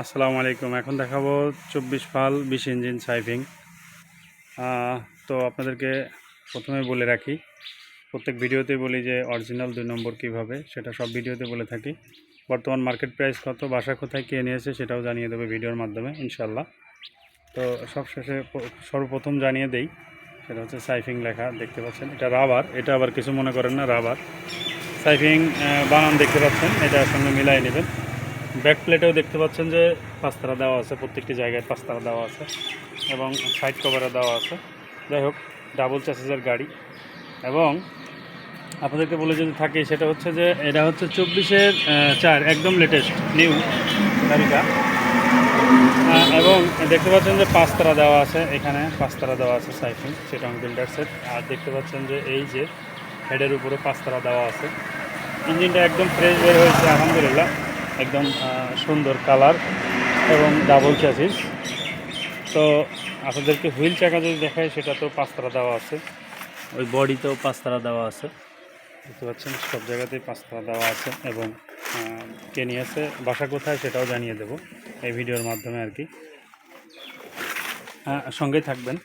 আসসালামু আলাইকুম। এখন দেখাবো চব্বিশ ফাল বিশ ইঞ্জিন সাইভিং তো আপনাদেরকে প্রথমে বলে রাখি, প্রত্যেক ভিডিওতে বলি যে অরিজিনাল দুই নম্বর কীভাবে, সেটা সব ভিডিওতে বলে থাকি। বর্তমান মার্কেট প্রাইস কত, বাসা কোথায়, কে নিয়েছে, সেটাও জানিয়ে দেবে ভিডিওর মাধ্যমে ইনশাল্লাহ তো সবশেষে প- সর্বপ্রথম জানিয়ে দেই, সেটা হচ্ছে সাইফিং লেখা দেখতে পাচ্ছেন। এটা রাবার, এটা আবার কিছু মনে করেন না, রাবার। সাইফিং বানান দেখতে পাচ্ছেন এটার সঙ্গে মিলাই নেবেন। ব্যাক প্লেটেও দেখতে পাচ্ছেন যে পাঁচতারা দেওয়া আছে, প্রত্যেকটি জায়গায় পাঁচতারা দেওয়া আছে এবং সাইড কভারে দেওয়া আছে। যাই হোক ডাবল চার্জেসের গাড়ি। এবং আপনাদেরকে বলে যদি থাকে, সেটা হচ্ছে যে এটা হচ্ছে চব্বিশের চার, একদম লেটেস্ট নিউ গাড়িটা। এবং দেখতে পাচ্ছেন যে পাঁচতারা দেওয়া আছে, এখানে পাঁচতারা দেওয়া আছে সাইফিং, সেটং বিল্ডার্সের আর দেখতে পাচ্ছেন যে এই যে হেডের উপরে পাঁচতারা দেওয়া আছে। ইঞ্জিনটা একদম ফ্রেশ বের হয়েছে, আলহামদুলিল্লাহ। একদম সুন্দর কালার এবং ডাবল চ্যাসিস তো আপনাদেরকে হুইল চাকা যদি দেখায় সেটা তো পাঁচতারা দেওয়া আছে। ওই বডিতেও পাঁচতারা দেওয়া আছে। দেখতে পাচ্ছেন সব জায়গাতেই পাঁচতারা দেওয়া আছে এবং কে নিয়েছে বাসা কোথায় সেটাও জানিয়ে দেব এই ভিডিওর মাধ্যমে আর কি। আহ, সঙ্গেই থাকবেন।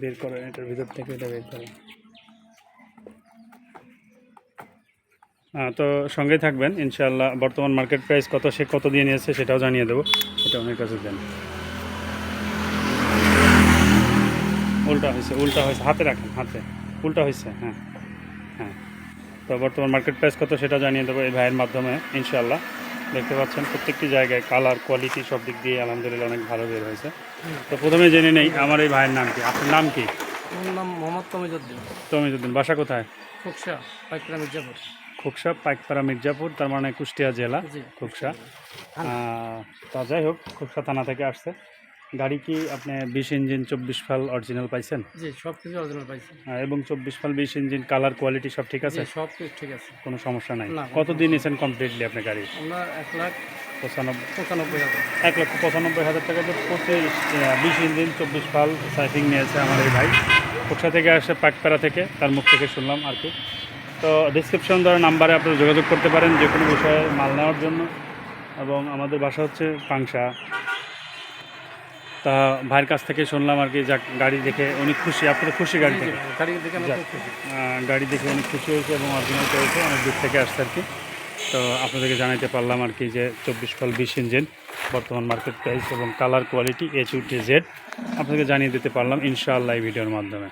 বের করেন এটার ভিতর থেকে এটা বের করেন হ্যাঁ তো সঙ্গেই থাকবেন ইনশাআল্লাহ। বর্তমান মার্কেট প্রাইস কত সে কত দিয়ে নিয়েছে সেটাও জানিয়ে দেবো। এটা অনেক কাছে দেন। উল্টা হয়েছে উল্টা হয়েছে। হাতে রাখেন হাতে। উল্টা হয়েছে হ্যাঁ হ্যাঁ। তো বর্তমান মার্কেট প্রাইস কত সেটা জানিয়ে দেবো এই ভাইয়ের মাধ্যমে ইনশাআল্লাহ। দেখতে পাচ্ছেন প্রত্যেকটি জায়গায় কালার কোয়ালিটি সব দিক দিয়ে আলহামদুলিল্লাহ অনেক ভালো বের হয়েছে। তো প্রথমে জেনে নেই আমার এই ভাইয়ের নাম কি? আপনার নাম কি? নাম মোহাম্মদ তমিজুদ্দিন। তমিজুদ্দিন বাসা কোথায়? খুকসা পাইকরা মির্জাপুর। খুকসা পাইকপাড়া মির্জাপুর তার মানে কুষ্টিয়া জেলা খুকসা। তা যাই হোক খুকসা থানা থেকে আসছে। গাড়ি কি আপনি বিশ ইঞ্জিন চব্বিশ ফাল অরিজিনাল পাইছেন? জি সব কিছু অরিজিনাল পাইছি। এবং চব্বিশ ফাল বিশ ইঞ্জিন কালার কোয়ালিটি সব ঠিক আছে? সব ঠিক আছে। কোনো সমস্যা নাই। না, কত দিন নিয়েছেন কমপ্লিটলি আপনি গাড়ি? এক লাখ পঁচানব্বই পঁচানব্বই হাজার। এক লক্ষ পঁচানব্বই হাজার টাকা পঁচিশ বিশ ইঞ্জিন চব্বিশ ফাল সাইফিং নিয়েছে আমার এই ভাই। কোকসা থেকে আসে পাকপাড়া থেকে তার মুখ থেকে শুনলাম আর কি। তো ডিসক্রিপশন দেওয়ার নাম্বারে আপনারা যোগাযোগ করতে পারেন যে কোনো বিষয়ে মাল নেওয়ার জন্য। এবং আমাদের বাসা হচ্ছে পাংশা। তা ভাইয়ের কাছ থেকে শুনলাম আর কি যাক গাড়ি দেখে অনেক খুশি। আপনারা খুশি গাড়ি দেখে? গাড়ি দেখে অনেক খুশি। হয়েছে এবং অরিজিনাল পেয়েছে অনেক দূর থেকে আসছে আর কি। তো আপনাদেরকে জানাইতে পারলাম আর কি যে চব্বিশ কল বিশ ইঞ্জিন বর্তমান মার্কেট প্রাইস এবং colour quality H U T Z আপনাদেরকে জানিয়ে দিতে পারলাম ইনশাআল্লাহ এই ভিডিওর মাধ্যমে।